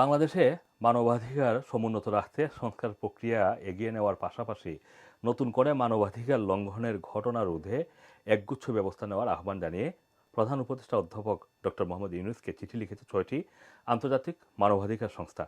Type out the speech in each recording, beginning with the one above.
বাংলাদেশে মানবাধিকার সমুন্নত রাখতে সংস্কার প্রক্রিয়া এগিয়ে নেওয়ার পাশাপাশি নতুন করে মানবাধিকার লঙ্ঘনের ঘটনা রোধে একগুচ্ছ ব্যবস্থা নেওয়ার আহ্বান জানিয়ে প্রধান উপদেষ্টা অধ্যাপক ডক্টর মোহাম্মদ ইউনুসকে চিঠি লিখেছে ছয়টি আন্তর্জাতিক মানবাধিকার সংস্থা।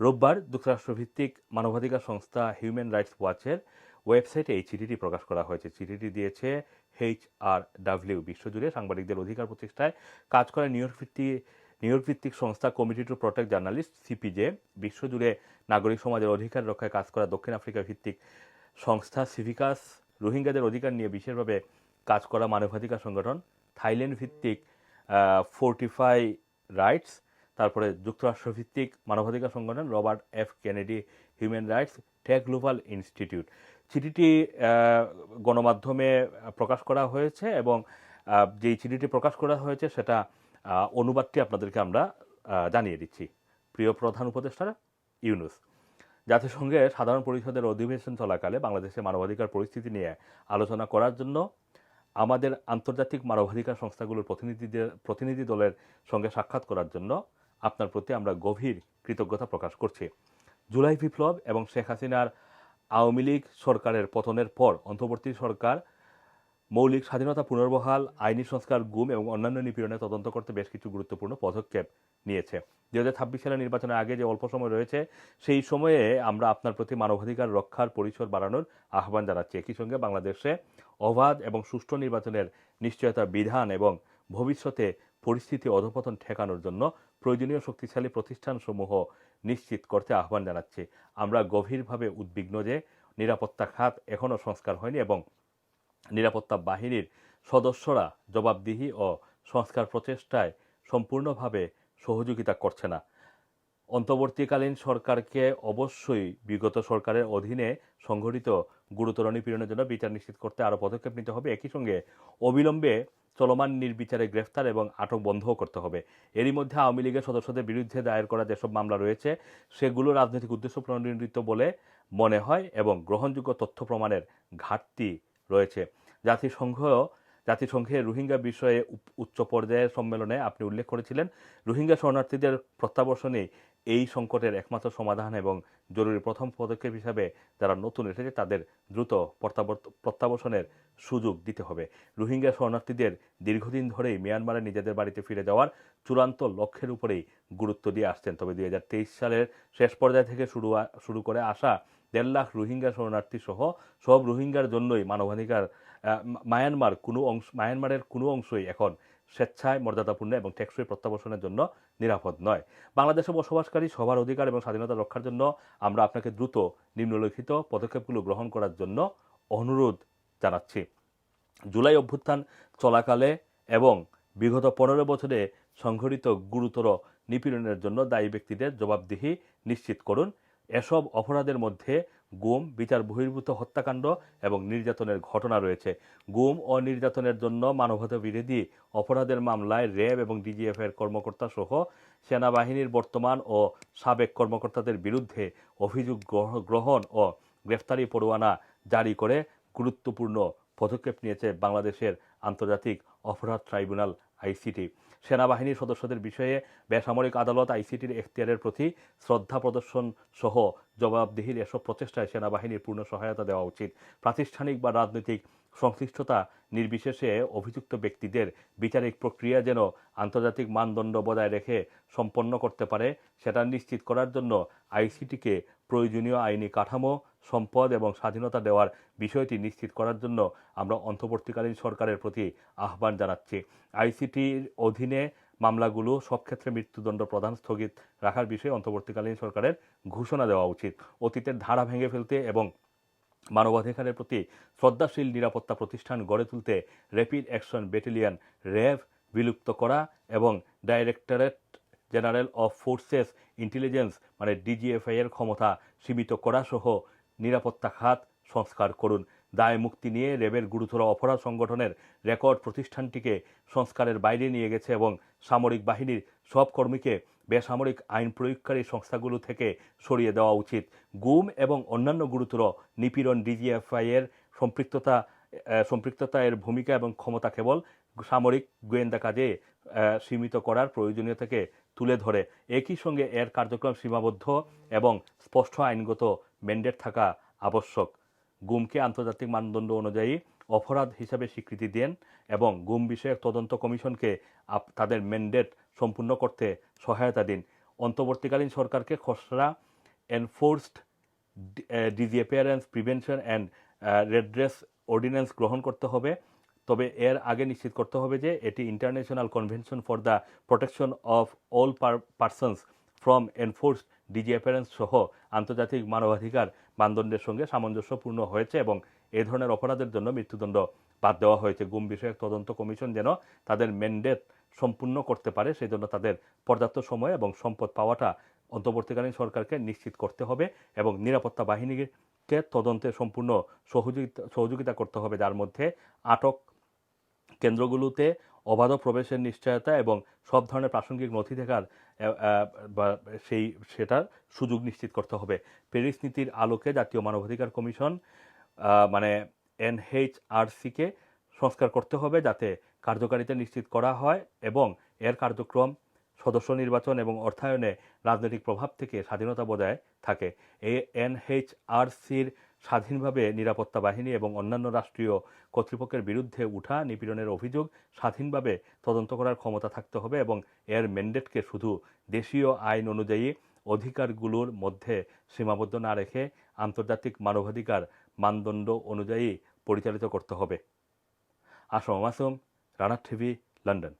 রোববার যুক্তরাষ্ট্রভিত্তিক মানবাধিকার সংস্থা হিউম্যান রাইটস ওয়াচের ওয়েবসাইটে এই চিঠিটি প্রকাশ করা হয়েছে। চিঠিটি দিয়েছে এইচ আর ডাব্লিউ বিশ্বজুড়ে সাংবাদিকদের অধিকার প্রতিষ্ঠায় কাজ করে নিউ ইয়র্ক ভিত্তিক নিউ ইয়র্ক ভিত্তিক সংস্থা committee to protect journalist CPJ বিশ্বজুড়ে নাগরিক সমাজের অধিকার রক্ষায় কাজ করা দক্ষিণ আফ্রিকা ভিত্তিক সংস্থা সিভিকাস রোহিঙ্গাদের অধিকার নিয়ে বিশেষভাবে কাজ করা মানবাধিকার সংগঠন, থাইল্যান্ড ভিত্তিক ফোর্টিফাই রাইটস তারপরে যুক্তরাষ্ট্র ভিত্তিক মানবাধিকার সংগঠন Robert F Kennedy human rights, tech global institute. চিঠিটি গণমাধ্যমে প্রকাশ করা হয়েছে এবং যেই চিঠিটি প্রকাশ করা হয়েছে সেটা অনুবাদটি আপনাদেরকে আমরা জানিয়ে দিচ্ছি। প্রিয় প্রধান উপদেষ্টা ইউনুস। জাতিসংঘের সাধারণ পরিষদের অধিবেশন চলাকালে বাংলাদেশের মানবাধিকার পরিস্থিতি নিয়ে আলোচনা করার জন্য আমাদের আন্তর্জাতিক মানবাধিকার সংস্থাগুলোর প্রতিনিধিদের, প্রতিনিধি দলের সঙ্গে সাক্ষাৎ করার জন্য আপনার প্রতি আমরা গভীর কৃতজ্ঞতা প্রকাশ করছি। জুলাই বিপ্লব এবং শেখ হাসিনার আওয়ামী লীগ সরকারের পতনের পর অন্তর্বর্তী সরকার মৌলিক স্বাধীনতা পুনর্বহাল, আইনি সংস্কার গুম এবং অন্যান্য নিপীড়নে তদন্ত করতে বেশ কিছু গুরুত্বপূর্ণ পদক্ষেপ নিয়েছে। হাজার ছাব্বিশ সালের নির্বাচনের আগে যে অল্প সময় রয়েছে, সেই সময়ে আমরা আপনার প্রতি মানবাধিকার রক্ষার পরিসর বাড়ানোর আহ্বান জানাচ্ছি। একই সঙ্গে বাংলাদেশে অবাধ এবং সুষ্ঠু নির্বাচনের নিশ্চয়তা বিধান এবং ভবিষ্যতে পরিস্থিতি অধপতন ঠেকানোর জন্য প্রয়োজনীয় শক্তিশালী প্রতিষ্ঠানসমূহ নিশ্চিত করতে আহ্বান জানাচ্ছি। আমরা গভীরভাবে উদ্বিগ্ন যে নিরাপত্তা খাত এখনও সংস্কার হয়নি এবং নিরাপত্তা বাহিনীর সদস্যরা জবাবদিহি ও সংস্কার প্রচেষ্টায় সম্পূর্ণভাবে সহযোগিতা করছে না। অন্তর্বর্তীকালীন সরকারকে অবশ্যই বিগত সরকারের অধীনে সংঘটিত গুরুতর নিপীড়নের জন্য বিচার নিশ্চিত করতে আরও পদক্ষেপ নিতে হবে। একই সঙ্গে অবিলম্বে চলমান নির্বিচারে গ্রেফতার এবং আটক বন্ধও করতে হবে। এরই মধ্যে আওয়ামী লীগের সদস্যদের বিরুদ্ধে দায়ের করা যেসব মামলা রয়েছে, সেগুলো রাজনৈতিক উদ্দেশ্য প্রণোদিত বলে মনে হয় এবং গ্রহণযোগ্য তথ্য প্রমাণের ঘাটতি রয়েছে। জাতিসংঘ জাতিসংঘের রোহিঙ্গা বিষয়ে উচ্চ পর্যায়ের সম্মেলনে আপনি উল্লেখ করেছিলেন। রোহিঙ্গা শরণার্থীদের প্রত্যাবর্ষণে এই সংকটের একমাত্র সমাধান এবং জরুরি প্রথম পদক্ষেপ হিসাবে যারা নতুন এসেছে, তাদের দ্রুত প্রত্যাবর্ষণের সুযোগ দিতে হবে। রোহিঙ্গা শরণার্থীদের দীর্ঘদিন ধরেই মিয়ানমারে নিজেদের বাড়িতে ফিরে যাওয়ার চূড়ান্ত লক্ষ্যের উপরেই গুরুত্ব দিয়ে আসছেন। তবে দুই হাজার তেইশ সালের শেষ পর্যায় থেকে শুরু শুরু করে আসা দেড় লাখ রোহিঙ্গা শরণার্থী সহ সব রোহিঙ্গার জন্যই মানবাধিকার মায়ানমার কোনো অংশ, মায়ানমারের কোনো অংশই এখন স্বেচ্ছায় মর্যাদাপূর্ণ এবং টেকসই প্রত্যাবর্ষণের জন্য নিরাপদ নয়। বাংলাদেশে বসবাসকারী, সবার অধিকার এবং স্বাধীনতা রক্ষার জন্য আমরা আপনাকে দ্রুত নিম্নলিখিত পদক্ষেপগুলো গ্রহণ করার জন্য অনুরোধ জানাচ্ছি। জুলাই অভ্যুত্থান চলাকালে এবং বিগত পনেরো বছরে সংঘটিত গুরুতর নিপীড়নের জন্য দায়ী ব্যক্তিদের জবাবদিহি নিশ্চিত করুন। এসব অপরাধের মধ্যে গুম, বিচার বহির্ভূত হত্যাকাণ্ড এবং নির্যাতনের ঘটনা রয়েছে। গুম ও নির্যাতনের জন্য মানবতা বিরোধী অপরাধের মামলায় র্যাব এবং ডিজিএফ এর কর্মকর্তা সহ সেনাবাহিনীর বর্তমান ও সাবেক কর্মকর্তাদের বিরুদ্ধে অভিযোগ গ্রহণ ও গ্রেফতারি পরোয়ানা জারি করে গুরুত্বপূর্ণ পদক্ষেপ নিয়েছে বাংলাদেশের আন্তর্জাতিক অপরাধ ট্রাইব্যুনাল, আইসিটি। সেনাবাহিনীর সদস্যদের বিষয়ে বেসামরিক আদালত আইসিটির এখতিয়ারের প্রতি শ্রদ্ধা প্রদর্শন সহ জবাবদিহির এসব প্রচেষ্টায় সেনাবাহিনীর পূর্ণ সহায়তা দেওয়া উচিত। প্রাতিষ্ঠানিক বা রাজনৈতিক সংশ্লিষ্টতা নির্বিশেষে অভিযুক্ত ব্যক্তিদের বিচারিক প্রক্রিয়া যেন আন্তর্জাতিক মানদণ্ড বজায় রেখে সম্পন্ন করতে পারে, সেটা নিশ্চিত করার জন্য আইসিটিকে প্রয়োজনীয় আইনি কাঠামো সম্পদ এবং স্বাধীনতা দেওয়ার বিষয়টি নিশ্চিত করার জন্য আমরা অন্তর্বর্তীকালীন সরকারের প্রতি আহ্বান জানাচ্ছি। আইসিটির অধীনে মামলাগুলো সব ক্ষেত্রে মৃত্যুদণ্ড প্রদান স্থগিত রাখার বিষয়ে অন্তর্বর্তীকালীন সরকারের ঘোষণা দেওয়া উচিত। অতীতের ধারা ভেঙে ফেলতে এবং মানবাধিকারের প্রতি শ্রদ্ধাশীল নিরাপত্তা প্রতিষ্ঠান গড়ে তুলতে র্যাপিড অ্যাকশন ব্যাটালিয়ন র্যাব বিলুপ্ত করা এবং directorate general of forces intelligence মানে ডিজিএফআই এর ক্ষমতা সীমিত করা সহ নিরাপত্তা খাত সংস্কার করুন। দায় মুক্তি নিয়ে র্যাবের গুরুতর অপরাধ সংগঠনের রেকর্ড প্রতিষ্ঠানটিকে সংস্কারের বাইরে নিয়ে গেছে এবং সামরিক বাহিনীর সব কর্মীকে বেসামরিক আইন প্রয়োগকারী সংস্থাগুলো থেকে সরিয়ে দেওয়া উচিত। গুম এবং অন্যান্য গুরুতর নিপীড়ন ডিজিএফআই এর সম্পৃক্ততা সম্পৃক্ততা এর ভূমিকা এবং ক্ষমতা কেবল সামরিক গোয়েন্দা কাজে সীমিত করার প্রয়োজনীয়তাকে তুলে ধরে। একই সঙ্গে এর কার্যক্রম সীমাবদ্ধ এবং স্পষ্ট আইনগত ম্যান্ডেট থাকা আবশ্যক। গুমকে আন্তর্জাতিক মানদণ্ড অনুযায়ী অপরাধ হিসাবে স্বীকৃতি দেন এবং গুম বিষয়ক তদন্ত কমিশনকে তাদের ম্যান্ডেট সম্পূর্ণ করতে সহায়তা দিন। অন্তর্বর্তীকালীন সরকারকে খসড়া enforced disappearance prevention and redress ordinance গ্রহণ করতে হবে। তবে এর আগে নিশ্চিত করতে হবে যে এটি international convention for the protection of all persons from enforce enforced disappearance সহ আন্তর্জাতিক মানবাধিকার মানদণ্ডের সঙ্গে সামঞ্জস্যপূর্ণ হয়েছে এবং এ ধরনের অপরাধের জন্য মৃত্যুদণ্ড বাদ দেওয়া হয়েছে। গুম বিষয়ক তদন্ত কমিশন যেন তাদের ম্যান্ডেট সম্পূর্ণ করতে পারে সেই জন্য তাদের পর্যাপ্ত সময় এবং সম্পদ পাওয়াটা অন্তর্বর্তীকালীন সরকারকে নিশ্চিত করতে হবে এবং নিরাপত্তা বাহিনীকে তদন্তে সম্পূর্ণ সহযোগিতা সহযোগিতা করতে হবে, যার মধ্যে আটক কেন্দ্রগুলোতে অবাধ প্রবেশের নিশ্চয়তা এবং সব ধরনের প্রাসঙ্গিক নথি আহ, বা সেই সেটার সুযোগ নিশ্চিত করতে হবে। প্যারিস নীতির আলোকে জাতীয় মানবাধিকার কমিশন মানে এনএইচআরসিকে সংস্কার করতে হবে যাতে কার্যকারিতা নিশ্চিত করা হয় এবং এর কার্যক্রম সদস্য নির্বাচন এবং অর্থায়নে রাজনৈতিক প্রভাব থেকে স্বাধীনতা বজায় থাকে। এই এনএইচআরসির স্বাধীনভাবে নিরাপত্তা বাহিনী এবং অন্যান্য রাষ্ট্রীয় কর্তৃপক্ষের বিরুদ্ধে উঠা নিপীড়নের অভিযোগ স্বাধীনভাবে তদন্ত করার ক্ষমতা থাকতে হবে এবং এর ম্যান্ডেটকে শুধু দেশীয় আইন অনুযায়ী অধিকারগুলোর মধ্যে সীমাবদ্ধ না রেখে আন্তর্জাতিক মানবাধিকার মানদণ্ড অনুযায়ী পরিচালিত করতে হবে। Assam Masum Rana TV, London.